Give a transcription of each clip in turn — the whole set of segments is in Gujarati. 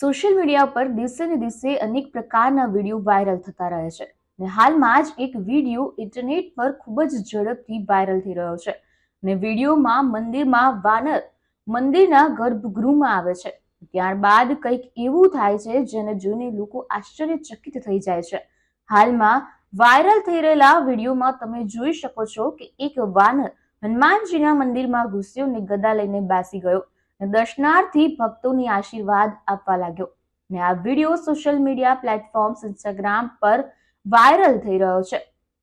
સોશિયલ મીડિયા પર દિવસે ને દિવસે અનેક પ્રકારના વીડિયો વાયરલ થતા રહે છે. અને હાલમાં જ એક વીડિયો ઇન્ટરનેટ પર ખૂબ જ ઝડપથી વાયરલ થઈ રહ્યો છે. અને વિડીયોમાં મંદિરમાં વાનર મંદિરના ગર્ભગૃહમાં આવે છે. ત્યારબાદ કંઈક એવું થાય છે જેને જોઈને લોકો આશ્ચર્યચકિત થઈ જાય છે. હાલમાં વાયરલ થઈ રહેલા વિડીયોમાં તમે જોઈ શકો છો કે એક વાનર હનુમાનજીના મંદિરમાં ઘૂસ્યો અને ગદા લઈને બેસી ગયો. દર્શનાર્થી ભક્તોની આશીર્વાદ આપવા લાગ્યો. ને આ video social media platforms Instagram પર વાયરલ થઈ રહ્યો છે.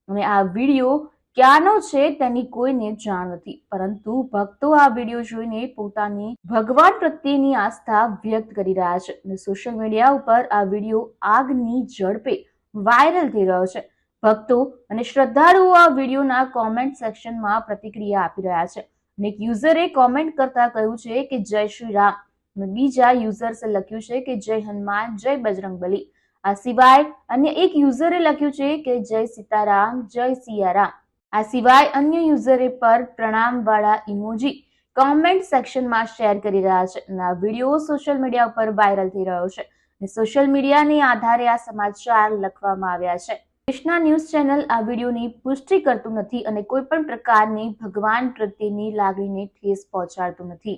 અને આ વીડિયો ક્યાંનો છે તેની કોઈને જાણ નથી. પરંતુ ભક્તો આ વીડિયો જોઈને પોતાની ભગવાન પ્રત્યેની આસ્થા વ્યક્ત કરી રહ્યા છે. અને સોશિયલ મીડિયા ઉપર આ વીડિયો આગની ઝડપે વાયરલ થઈ રહ્યો છે. ભક્તો અને શ્રદ્ધાળુઓ આ વિડીયોના કોમેન્ટ સેક્શનમાં પ્રતિક્રિયા આપી રહ્યા છે. અને એક યુઝરે કોમેન્ટ કરતા કહ્યું છે કે જય શ્રી રામ. બીજા યુઝર્સે લખ્યું છે કે જય હનુમાન, જય બજરંગબલી. આ સિવાય અન્ય એક યુઝરે લખ્યું છે કે જય સીતારામ, જય સિયારામ. આ સિવાય અન્ય યુઝરે પર પ્રણામ વાળા ઇમોજી કોમેન્ટ સેક્શનમાં શેર કરી રહ્યા છે. અને આ વીડિયો સોશિયલ મીડિયા ઉપર વાયરલ થઈ રહ્યો છે. સોશિયલ મીડિયાને આધારે આ સમાચાર લખવામાં આવ્યા છે. દેશના ન્યૂઝ ચેનલ આ વિડીયોની પુષ્ટિ કરતું નથી અને કોઈપણ પ્રકારની ભગવાન પ્રત્યેની લાગણીને ઠેસ પહોંચાડતું નથી.